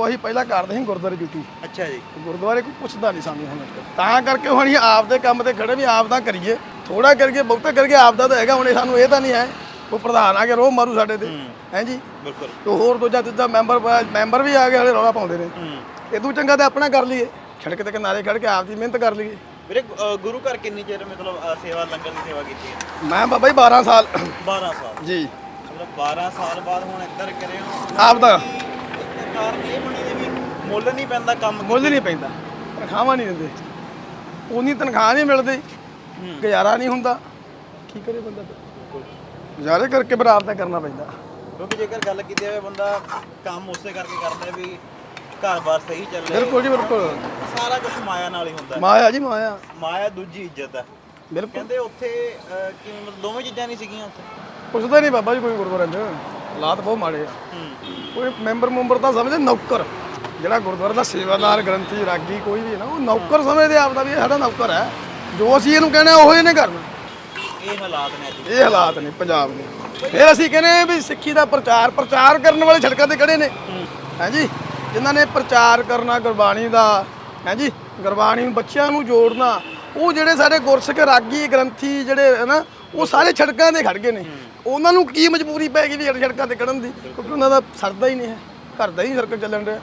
ਦੇਖੋ ਅਸੀਂ ਪਹਿਲਾਂ ਕਰਦੇ ਸੀ ਗੁਰਦੁਆਰੇ ਡਿਊਟੀ। ਅੱਛਾ ਜੀ। ਗੁਰਦੁਆਰੇ ਕੋਈ ਪੁੱਛਦਾ ਨਹੀਂ ਸਾਨੂੰ ਹੁਣ ਤਾਂ ਕਰਕੇ ਹੁਣ ਅਸੀਂ ਆਪ ਦੇ ਕੰਮ ਤੇ ਖੜੇ ਵੀ ਆਪ ਦਾ ਕਰੀਏ। ਥੋੜਾ ਕਰਕੇ ਬਹੁਤਾ ਕਰਕੇ ਆਪ ਦਾ ਤਾਂ ਹੈਗਾ ਹੁਣ ਇਹ ਸਾਨੂੰ ਇਹ ਤਾਂ ਨਹੀਂ ਹੈ। ਉਹ ਪ੍ਰਧਾਨ ਆ ਕੇ ਰੋਹ ਮਾਰੂ ਸਾਡੇ ਤੇ। ਹੈ। ਜੀ? ਬਿਲਕੁਲ। ਤੇ ਹੋਰ ਦੂਜਾ ਤੀਜਾ ਮੈਂਬਰ ਮੈਂਬਰ ਵੀ ਆ ਕੇ ਹਲੇ ਰੌਲਾ ਪਾਉਂਦੇ ਨੇ। ਤੋਂ ਚੰਗਾ ਤਾਂ ਆਪਣਾ ਕਰ ਲਈਏ। ਸੜਕ ਤੇ ਕਿਨਾਰੇ ਖੜ ਕੇ ਆਪ ਦੀ ਮਿਹਨਤ ਕਰ ਲਈਏ। ਵੀਰੇ ਗੁਰੂ ਘਰ ਕਿੰਨੀ ਚਿਰ ਮਤਲਬ ਸੇਵਾ ਲੰਗਰ ਦੀ ਸੇਵਾ ਕੀਤੀ ਹੈ? ਮੈਂ ਬਾਬਾ ਜੀ 12 ਸਾਲ। 12 ਸਾਲ। ਜੀ। ਮਤਲਬ 12 ਸਾਲ ਬਾਅਦ ਹੁਣ ਇੱਧਰ ਕਰੇ ਹੋ ਆਪ ਦਾ। ਕਾਰਨ ਇਹ ਬਣੀ ਦੇ ਵੀ ਮੁੱਲ ਨਹੀਂ ਪੈਂਦਾ ਕੰਮ ਮੁੱਲ ਨਹੀਂ ਪੈਂਦਾ। ਤਨਖਾਹਾਂ ਨਹੀਂ ਦਿੰਦੇ। ਉਨੀ ਤਨਖਾਹ ਨਹੀਂ ਮਿਲਦੀ। ਗੁਜ਼ਾਰਾ ਨਹੀਂ ਹੁੰਦਾ। ਕੀ ਕਰੇ ਬੰਦਾ? ਗੁਜ਼ਾਰੇ ਕਰਕੇ ਬਰਾਬਰ ਤਾਂ ਕਰਨਾ ਪੈਂਦਾ। ਕਿਉਂਕਿ ਜੇਕਰ ਗੱਲ ਕੀਤੀ ਜਾਵੇ ਬੰਦਾ ਕੰਮ ਉਸੇ ਕਰਕੇ ਕਰਦਾ ਵੀ ਘਰ-ਬਾਰ ਸਹੀ ਚੱਲੇ। ਬਿਲਕੁਲ ਜੀ ਬਿਲਕੁਲ। ਸਾਰਾ ਕੁਝ ਮਾਇਆ ਨਾਲ ਹੀ ਹੁੰਦਾ। ਹੈ। ਮਾਇਆ ਜੀ ਮਾਇਆ। ਮਾਇਆ ਦੂਜੀ ਇੱਜ਼ਤ ਹੈ। ਬਿਲਕੁਲ। ਕਹਿੰਦੇ ਉੱਥੇ ਕਿਵੇਂ ਦੋਵੇਂ ਚੀਜ਼ਾਂ ਨਹੀਂ ਸੀਗੀਆਂ ਉੱਥੇ? ਪੁੱਛਦਾ ਨਹੀਂ ਬਾਬਾ ਜੀ ਕੋਈ ਗੁਰਦੁਆਰੇ 'ਚ। ਹਾਲਾਤ ਬਹੁਤ ਮਾੜੇ ਆ। ਕੋਈ ਮੈਂਬਰ ਮੁੰਬਰ ਤਾਂ ਸਮਝਦੇ ਨੌਕਰ। ਜਿਹੜਾ ਗੁਰਦੁਆਰੇ ਦਾ ਸੇਵਾਦਾਰ ਗ੍ਰੰਥੀ ਰਾਗੀ ਕੋਈ ਵੀ ਹੈ ਨਾ ਉਹ ਨੌਕਰ ਸਮਝਦੇ ਆਪਦਾ ਵੀ ਇਹ ਸਾਡਾ ਨੌਕਰ ਹੈ। ਜੋ ਅਸੀਂ ਇਹਨੂੰ ਕਹਿੰਦੇ ਉਹ ਇਹਨੇ ਕਰਨਾ। ਇਹ ਹਾਲਾਤ ਨੇ ਅੱਜ। ਇਹ ਹਾਲਾਤ ਨੇ ਪੰਜਾਬ ਦੇ। ਫਿਰ ਅਸੀਂ ਕਹਿੰਦੇ ਵੀ ਸਿੱਖੀ ਦਾ ਪ੍ਰਚਾਰ ਪ੍ਰਚਾਰ ਕਰਨ ਵਾਲੇ ਸੜਕਾਂ ਤੇ ਖੜੇ ਨੇ। ਹਾਂਜੀ ਜਿਨ੍ਹਾਂ ਨੇ ਪ੍ਰਚਾਰ ਕਰਨਾ ਗੁਰਬਾਣੀ ਦਾ ਹਾਂਜੀ ਗੁਰਬਾਣੀ ਨੂੰ ਬੱਚਿਆਂ ਨੂੰ ਜੋੜਨਾ ਉਹ ਜਿਹੜੇ ਸਾਡੇ ਗੁਰਸਿੱਖ ਰਾਗੀ ਗ੍ਰੰਥੀ ਜਿਹੜੇ ਹੈ ਨਾ, ਉਹ ਸਾਰੇ ਸੜਕਾਂ ਤੇ ਖੜ ਗਏ ਨੇ। ਉਹਨਾਂ ਨੂੰ ਕੀ ਮਜਬੂਰੀ ਪੈ ਗਈ ਵੀ ਸੜਕਾਂ ਤੇ ਖੜਨ ਦੀ? ਕਿਉਂਕਿ ਉਹਨਾਂ ਦਾ ਸਰਦਾ ਹੀ ਨਹੀਂ ਹੈ। ਘਰ ਦਾ ਹੀ ਸਰਕਲ ਚੱਲਣ ਰਿਹਾ